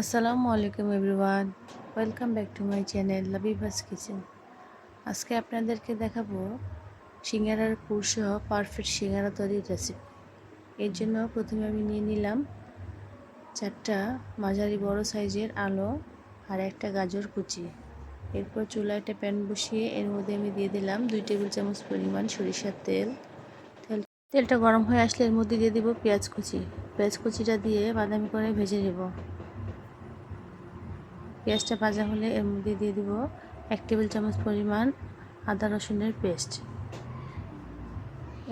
আসসালামু আলাইকুম everyone. Welcome back to my channel Labiba's kitchen. আজকে আপনাদেরকে দেখাবো সিঙ্গারার পুরসহ পারফেক্ট সিঙ্গারা তৈরির রেসিপি এর জন্য প্রথমে আমি নিয়ে নিলাম চারটা মাঝারি বড় সাইজের আলো আর একটা গাজর কুচি। এরপর চুলায় একটা প্যান বসিয়ে এর মধ্যে আমি দিয়ে দিলাম দুই টেবিল চামচ পরিমাণ সরিষার তেল তেলটা গরম হয়ে আসলে এর মধ্যে দিয়ে দিব পেঁয়াজ কুচি। পেঁয়াজ কুচিটা দিয়ে বাদামি করে ভেজে নেব। পেঁয়াজটা ভাজা হলে এর মধ্যে দিয়ে দিব এক টেবিল চামচ পরিমাণ আদা রসুনের পেস্ট।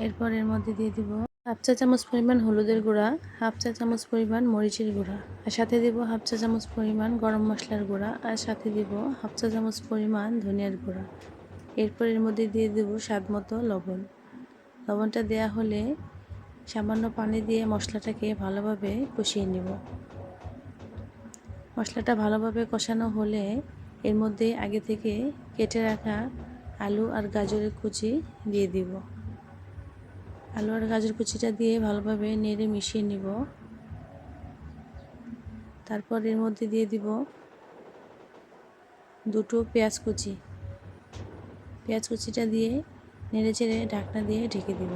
এরপর এর মধ্যে দিয়ে দিব হাফ চা চামচ পরিমাণ হলুদের গুঁড়া, হাফ চা চামচ পরিমাণ মরিচের গুঁড়া, আর সাথে দিব হাফ চা চামচ পরিমাণ গরম মশলার গুঁড়া, আর সাথে দিব হাফ চা চামচ পরিমাণ ধনিয়ার গুঁড়া। এরপর এর মধ্যে দিয়ে দেব স্বাদ মতো লবণ। লবণটা দেয়া হলে সামান্য পানি দিয়ে মশলাটাকে ভালোভাবে কষিয়ে নেব। মশলাটা ভালোভাবে কষানো হলে এর মধ্যে আগে থেকে কেটে রাখা আলু আর গাজরের কুচি দিয়ে দিব। আলু আর গাজর কুচিটা দিয়ে ভালোভাবে নেড়ে মিশিয়ে নিব। তারপর এর মধ্যে দিয়ে দিব দুটো পেঁয়াজ কুচি। পেঁয়াজ কুচিটা দিয়ে নেড়ে চেড়ে ঢাকনা দিয়ে ঢেকে দিব।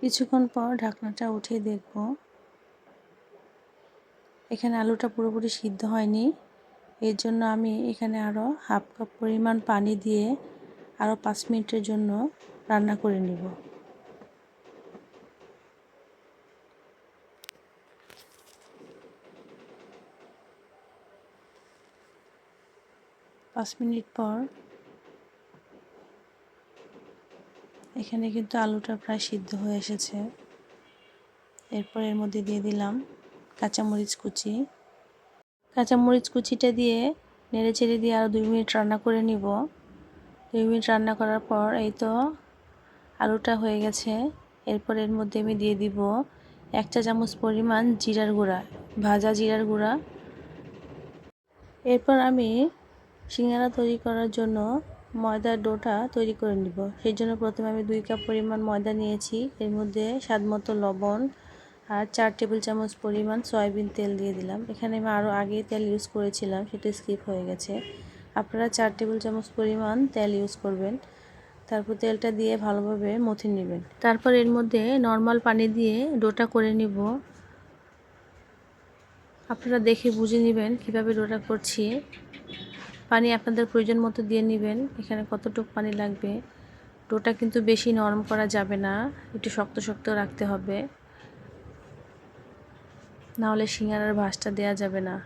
কিছুক্ষণ পর ঢাকনাটা উঠিয়ে দেখব এখানে আলুটা পুরোপুরি সিদ্ধ হয়নি। এর জন্য আমি এখানে আরও হাফ কাপ পরিমাণ পানি দিয়ে আরও পাঁচ মিনিটের জন্য রান্না করে নিব। পাঁচ মিনিট পর এখানে কিন্তু আলুটা প্রায় সিদ্ধ হয়ে এসেছে। এরপর এর মধ্যে দিয়ে দিলাম কাঁচামরিচ কুচি। কাঁচামরিচ কুচিটা দিয়ে নেড়ে ছেড়ে দিয়ে আরও দুই মিনিট রান্না করে নিব। দুই মিনিট রান্না করার পর এই তো আলুটা হয়ে গেছে। এরপর এর মধ্যে আমি দিয়ে দিব এক চা চামচ পরিমাণ জিরার গুঁড়া, ভাজা জিরার গুঁড়া। এরপর আমি সিঙ্গারা তৈরি করার জন্য ময়দার ডোটা তৈরি করে নিব। সেই জন্য প্রথমে আমি দুই কাপ পরিমাণ ময়দা নিয়েছি। এর মধ্যে স্বাদ মতো লবণ আর চার টেবিল চামচ পরিমাণ সয়াবিন তেল দিয়ে দিলাম। এখানে আমি আরও আগে তেল ইউজ করেছিলাম, সেটা স্কিপ হয়ে গেছে। আপনারা চার টেবিল চামচ পরিমাণ তেল ইউজ করবেন। তারপর তেলটা দিয়ে ভালোভাবে মথে নেবেন। তারপর এর মধ্যে নর্মাল পানি দিয়ে ডোটা করে নিব। আপনারা দেখে বুঝে নেবেন কীভাবে ডোটা করছি। পানি আপনাদের প্রয়োজন মতো দিয়ে নেবেন, এখানে কতটুকু পানি লাগবে। ডোটা কিন্তু বেশি নরম করা যাবে না, একটু শক্ত শক্ত রাখতে হবে। নাহলে সিঙ্গারার ভাঁজটা দেওয়া যাবে না।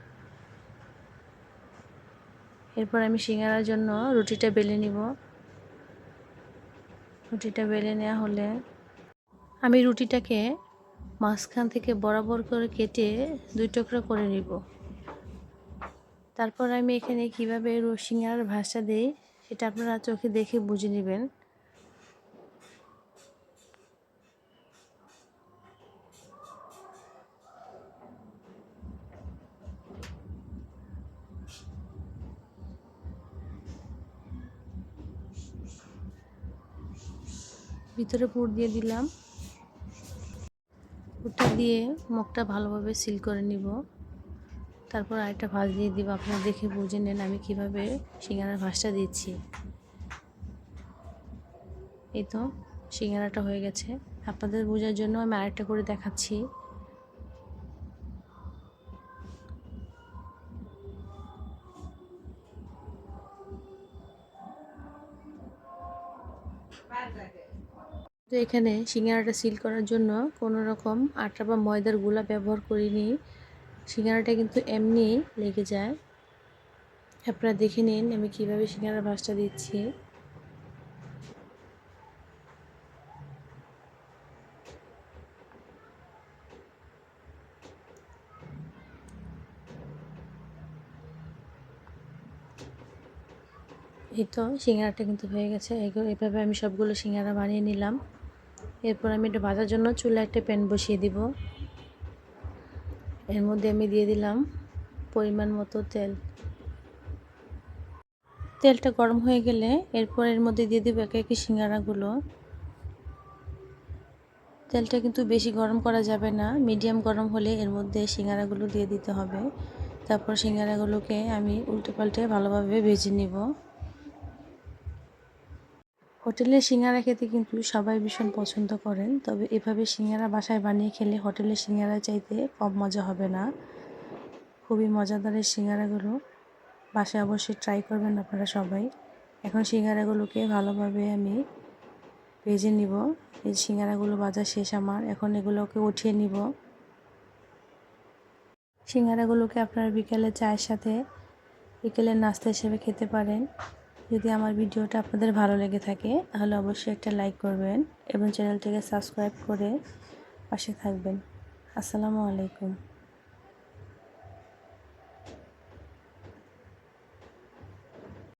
এরপর আমি সিঙ্গারার জন্য রুটিটা বেলে নিব। রুটিটা বেলে নেওয়া হলে আমি রুটিটাকে মাঝখান থেকে বরাবর করে কেটে দুই টুকরো করে নিব। তারপর আমি এখানে কীভাবে সিঙ্গারার ভাষা দিই, সেটা আপনারা চোখে দেখে বুঝে নেবেন। ভিতরে পুর দিয়ে দিলাম। পুরটা দিয়ে মুখটা ভালোভাবে সিল করে নিব। তারপর আরেকটা ভাঁজ দিয়ে দিব। আপনারা দেখে বুঝে নেন আমি কীভাবে সিঙ্গারার ভাঁজটা দিচ্ছি। এই তো, সিঙ্গারাটা হয়ে গেছে। আপনাদের বোঝার জন্য আমি আরেকটা করে দেখাচ্ছি। তো এখানে সিঙ্গারাটা সিল করার জন্য কোনো রকম আটা বা ময়দারগুলা ব্যবহার করিনি। সিঙ্গারাটা কিন্তু এমনি লেগে যায়। আপনারা দেখে নিন আমি কীভাবে সিঙ্গারার ভাঁজটা দিচ্ছি। এই তো সিঙ্গারাটা কিন্তু হয়ে গেছে। এভাবে আমি সবগুলো সিঙ্গারা বানিয়ে নিলাম। এরপর আমি এটা ভাজার জন্য চুলা একটা প্যান বসিয়ে দিব। এর মধ্যে আমি দিয়ে দিলাম পরিমাণ মতো তেল। তেলটা গরম হয়ে গেলে এরপর এর মধ্যে দিয়ে দেবো একে একে সিঙ্গারাগুলো। তেলটা কিন্তু বেশি গরম করা যাবে না, মিডিয়াম গরম হলে এর মধ্যে সিঙ্গারাগুলো দিয়ে দিতে হবে। তারপর সিঙ্গারাগুলোকে আমি উল্টে পাল্টে ভালোভাবে ভেজে নিব। হোটেলের সিঙ্গারা খেতে কিন্তু সবাই ভীষণ পছন্দ করেন, তবে এভাবে সিঙ্গারা বাসায় বানিয়ে খেলে হোটেলের সিঙ্গারা চাইতে কম মজা হবে না। খুবই মজাদার এই সিঙ্গারাগুলো। বাসায় অবশ্যই ট্রাই করবেন আপনারা সবাই। এখন সিঙ্গারাগুলোকে ভালোভাবে আমি ভেজে নিব। এই সিঙ্গারাগুলো বাজার শেষ আমার। এখন এগুলোকে উঠিয়ে নিব। সিঙ্গারাগুলোকে আপনারা বিকেলে চায়ের সাথে বিকেলের নাস্তা হিসেবে খেতে পারেন। যদি আমার ভিডিওটা আপনাদের ভালো লেগে থাকে, তাহলে অবশ্যই একটা লাইক করবেন এবং চ্যানেলটিকে সাবস্ক্রাইব করে পাশে থাকবেন। আসসালামু আলাইকুম।